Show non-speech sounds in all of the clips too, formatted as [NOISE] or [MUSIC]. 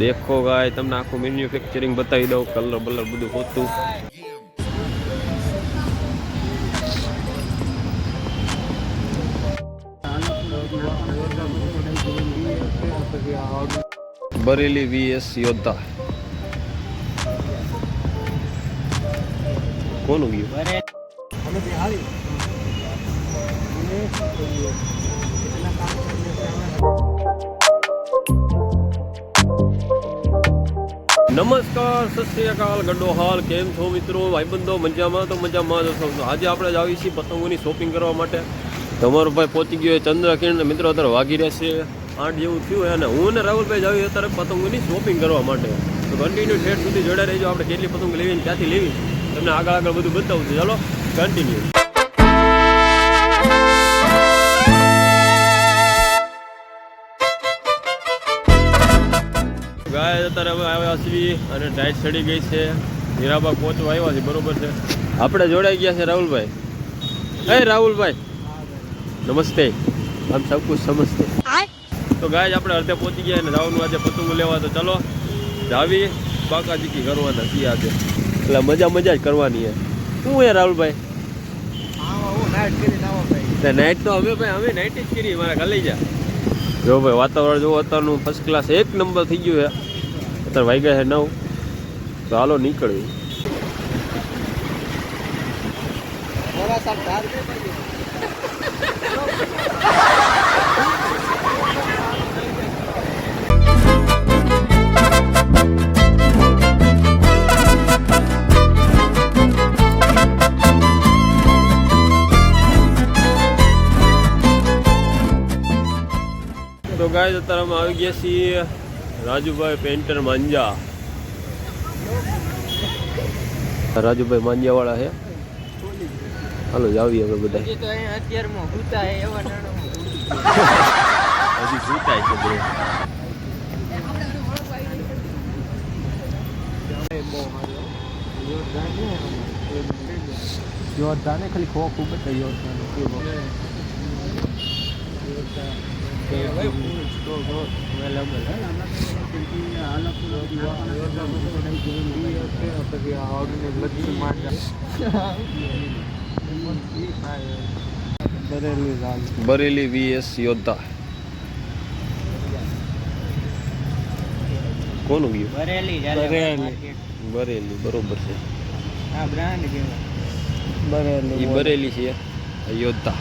દેખો ગાય, તમને આખું મેન્યુફેક્ચરિંગ બતાવી દઉં કલર બલર બધું હોતું. બરેલી વીએસ યોદ્ધા. કોનું ગયું? નમસ્કાર, સત શ્રી અકાલ ગડ્ડો હાલ, કેમ છો મિત્રો? ભાઈબંધો, મજામાં? તો મજામાં જ છો આજે આપણે જ આવી છીએ પતંગોની શોપિંગ કરવા માટે. તમારો ભાઈ પહોંચી ગયો ચંદ્રકિરણ મિત્રો, અત્યારે વાગી રહેશે આઠ જેવું થયું અને હું ને રાહુલભાઈ જ આવી અત્યારે પતંગોની શોપિંગ કરવા માટે. તો કન્ટિન્યુ ઠેઠ સુધી જોડાઈ રહેજો. આપણે કેટલી પતંગ લેવી ને ક્યાંથી લેવી તમને આગળ આગળ બધું બતાવું છું. ચાલો કન્ટિન્યુ અત્યારે હવે આવ્યા છીએ અને ટાઈટ ચડી ગઈ છે. હીરાબાગ પહોંચવા આવ્યા છે, બરોબર છે. આપણે જોડાઈ ગયા છે રાહુલભાઈ. હે રાહુલભાઈ, નમસ્તે. આમ સબ કુછ સમજતે. તો ગાય આપણે અડધે પહોંચી ગયા અને રાહુલનું આજે પતંગ લેવા તો ચલો. જાવી બાકાજીકી કરવાના છીએ આજે. એટલે મજા મજા જ કરવાની છે. શું હે રાહુલભાઈ? નાઇટ તો અમે ભાઈ, અમે નાઇટ જ કરી મારા ખાલી જા. જો ભાઈ, વાતાવરણ જો અત્યારનું ફર્સ્ટ ક્લાસ એક નંબર થઈ ગયું છે. અત્યારે ગયા છે નવ. તો હાલો નીકળ્યું તો ગાય અત્યારે અમે આવી ગયા છીએ રાજુભાઈ પેન્ટર માંજા. રાજુભાઈ માંજા વાળા છે હાલો જાવી હવે બધા હજી ભૂતાય છે બે યોદ્ધાને ખાલી ખો ખૂબ જ યોદ્ધાને. કેવો બરેલી લાલ બરેલી વીએસ યોદ્ધા કોનું ગયું બરેલી બરેલી. બરેલી બરોબર છે આ બ્રાન્ડ કહેવાય બરેલી એ બરેલી છે આ યોદ્ધા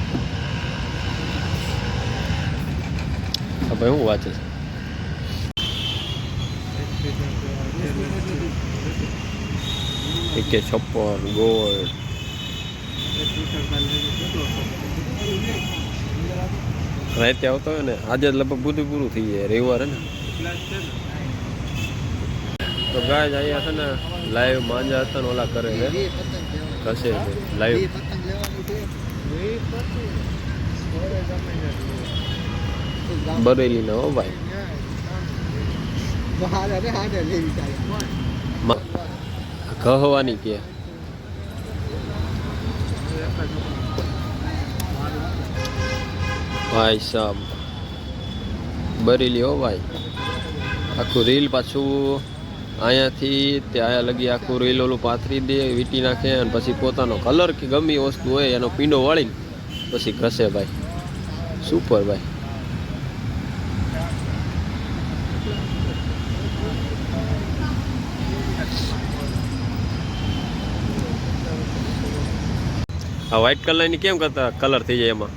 ભાઈ હું વાંચે છે એકે છપ્પન ગોળ રાતે આવતો હોય ને આજે લગભગ બધું પૂરું થઈ જાય રવિવારે ને તો ગાય અહીંયા છે ને લાઈવ માંજા હતા ને ઓલા કરે છે કશે લાઈવ બરેલી ના હો ભાઈ. કહવાની કે. ભાઈ સાહેબ બરેલી હો ભાઈ. આખું રીલ પાછું અહીંયાથી ત્યાં લગી આખું રીલ ઓલું પાથરી દે વીટી નાખે અને પછી પોતાનો કલર કે ગમે વસ્તુ હોય એનો પીંડો વાળીને પછી ઘસે ભાઈ. સુપર ભાઈ. આ વ્હાઈટ કલરની કેમ કરતા કલર થઈ જાય એમાં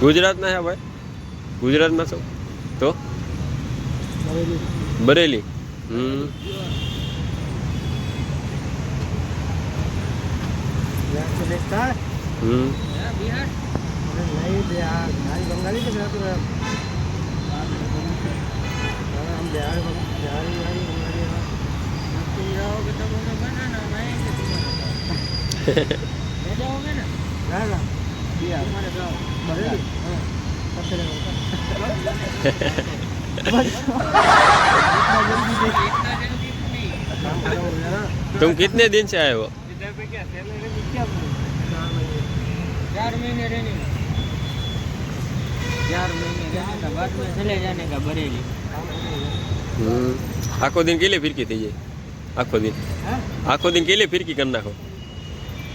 ગુજરાતના છે ભાઈ ગુજરાતમાં છો તો બરેલી હમ હમ [LAUGHS] तुम कितने दिन से आए हो ચાર મહિને રહેની ચાર મહિને રહેની बाद में चले जाने का बरेली હમ આખો દિન કેટલી ફિરકી થઈ જાય આખો દિન हाँ? આખો દિન કેટલી ફિરકી કરી નાખો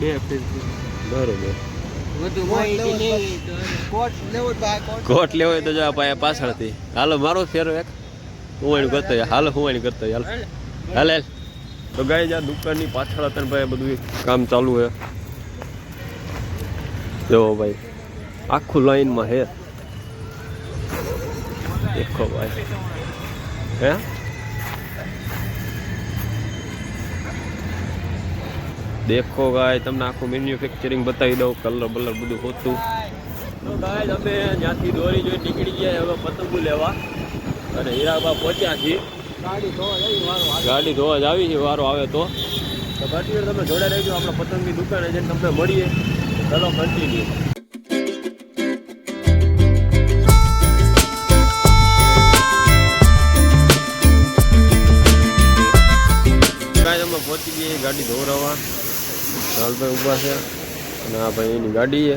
બે બરોબર. કોટ લેવો હોય તો જો આ પાયા પાછળથી. હાલો મારો ફેરો એક. હું કરતો હાલો હું કરતો હાલ. હાલ. હાલ તો ગાય જા દુકાનની પાછળ હતા ભાઈ બધું કામ ચાલુ છે. જો ભાઈ આખું લાઈનમાં હે. દેખો ભાઈ. હે? દેખો ગાય તમને આખું મેન્યુફેક્ચરિંગ બતાવી દઉં કલર બલર બધું હોતું. તો ગાય અમે જ્યાંથી દોરી જોઈ નીકળી ગયા હવે પતંગો લેવા. અને હીરાબા પહોંચ્યા છીએ. ગાડી ધોવા જ આવી છે વારો આવે તો. તો ઘાટી તમે જોડે રહેજો આપણા પતંગની દુકાને જઈને તમને મળીએ. ચલો કન્ટિન્યુ ગાડી ધોવરાવા લાલભાઈ ઊભા છે. અને આ ભાઈ એની ગાડી છે.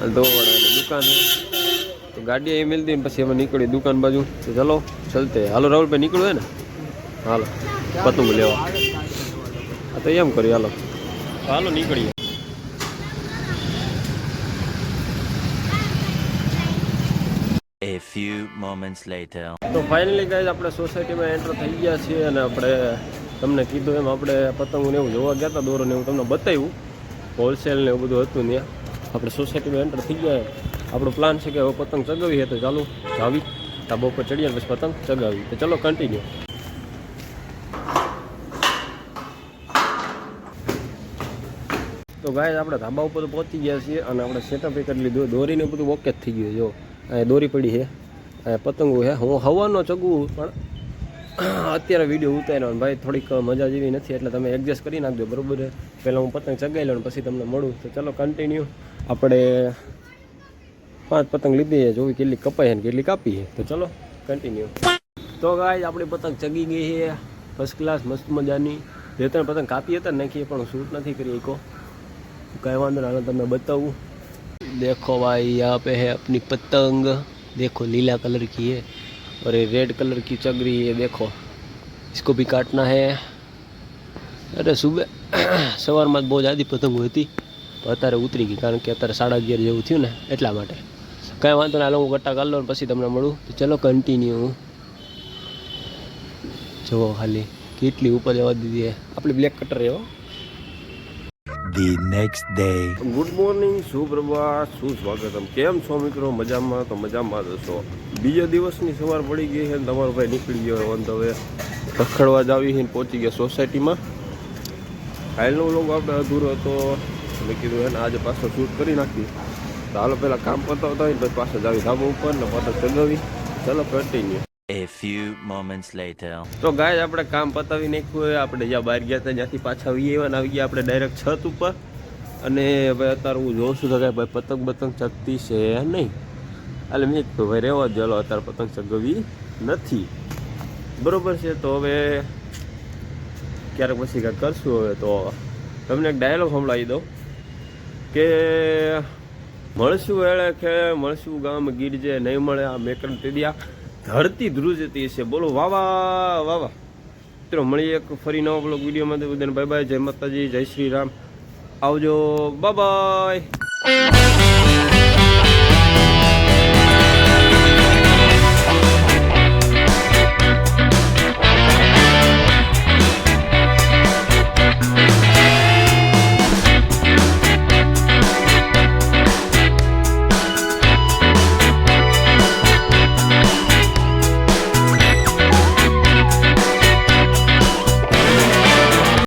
આ ધોવાળાની દુકાન છે. તો ગાડી એ મિલતી ને પછી અમે નીકળી દુકાન બાજુ. તો ચલો ચલતે. હાલો રાહુલભાઈ નીકળવું હે ને? હાલો પતંગ લેવા. હા તો એમ કરીએ હાલો. હાલો નીકળીએ. A few moments later. તો ફાઇનલી ગાઈઝ આપણે સોસાયટીમાં એન્ટર થઈ ગયા છીએ અને આપણે તમને કીધું એમ આપણે પતંગો ને એવું જોવા ગયા હતા, દોરોને એવું તમને બતાવ્યું. હોલસેલ ને એવું બધું હતું ત્યાં. આપણે સોસાયટીમાં એન્ટર થઈ ગયા. આપણો પ્લાન છે કે હવે પતંગ ચગાવી તો ચાલુ જાવી. ધાબા ઉપર ચડીએ પછી પતંગ ચગાવી તો ચલો કન્ટિન્યુ તો ગાય આપણે ધાબા ઉપર તો પહોંચી ગયા છીએ અને આપણે સેટઅપ એ કરી લીધું દોરીને બધું ઓકે જ થઈ ગયું જો. દોરી પડી છે. પતંગો છે. હું હવાનો ચગવું પણ અત્યારે વીડિયો ઉતાર્યો ભાઈ થોડીક મજા જેવી નથી, એટલે તમે એડજસ્ટ કરી નાખજો, બરાબર પહેલાં હું પતંગ ચગાવી લઉં પછી તમને મળું. તો ચલો કન્ટિન્યુ આપણે પાંચ પતંગ લીધી છે, જોવી કેટલી કપાઈ છે કેટલી કાપી છે. તો ચલો કન્ટિન્યુ તો ગાય આપણી પતંગ ચગી ગઈ છે. ફર્સ્ટ ક્લાસ મસ્ત મજાની. જે ત્રણ પતંગ કાપી હતા નાખીએ પણ હું શૂટ નથી કરી એકો કાંઈ વાંધો આને તમને બતાવું. દેખો ભાઈ આપે હે આપની પતંગ. દેખો લીલા કલર કી હે. और ये रेड कलर की चग रही है देखो इसको भी काटना है અરે સુબહ સવારમાં જ બહુ જાદી પતંગો હતી પણ અત્યારે ઉતરી ગઈ કારણ કે અત્યારે સાડા અગિયાર જેવું થયું ને એટલા માટે કાંઈ વાંધો ના હાલો હું કટ્ટા કરી લઉં ને પછી તમને મળું તો ચલો કન્ટિન્યુ જુઓ ખાલી કેટલી ઉપર જવા દીધી છે આપણી બ્લેક કટર એવો The next day good morning સુપ્રભાત, સુસ્વાગતમ. કેમ છો મિત્રો? મજામાં? તો મજામાં જ હશો. બીજા દિવસની સવાર પડી ગઈ છે તમારો ભાઈ નીકળી ગયો ઓન ધ વે રખડવા જ આવી છે પહોંચી ગયા સોસાયટીમાં. હાલનો લોગ આપણે અધૂરો હતો. મેં કીધું એને આજે પાછો શૂટ કરી નાખીએ. તો હાલો પહેલાં કામ પતાવતા હોય પછી પાછા જાવી ધાબા ઉપર ને પાછા ચગાવી. ચાલો continue A few moments later. તો ગાય આપણે કામ પતાવી નાખ્યું આપણે જ્યાં બહાર ગયા હતા, ત્યાંથી પાછા વીએ આવ્યા આવી ગયા આપણે ડાયરેક્ટ છત ઉપર. અને ભાઈ અત્યારે હું જોઉં છું તો કે ભાઈ પતંગ બતંગ ચગતી છે નહીં? એટલે મેં કીધું, ભાઈ, રહેવા જલો અત્યારે પતંગ ચગવી નથી. બરોબર છે, તો હવે ક્યારેક પછી કાંઈક કરશું હવે તો. તમને એક ડાયલોગ સંભળાવી દઉં કે મળશું એળે કે મળશું ગામ ગીરજે, નહીં મળે આ મેકરણ તેદિયા ધરતી ધ્રુજતી છે. બોલો વાવા વાહ મિત્રો, મળીએ એક ફરી નવો બ્લોગ વિડીયોમાં બધાને બાય બાય જય માતાજી, જય શ્રી રામ. આવજો. બાય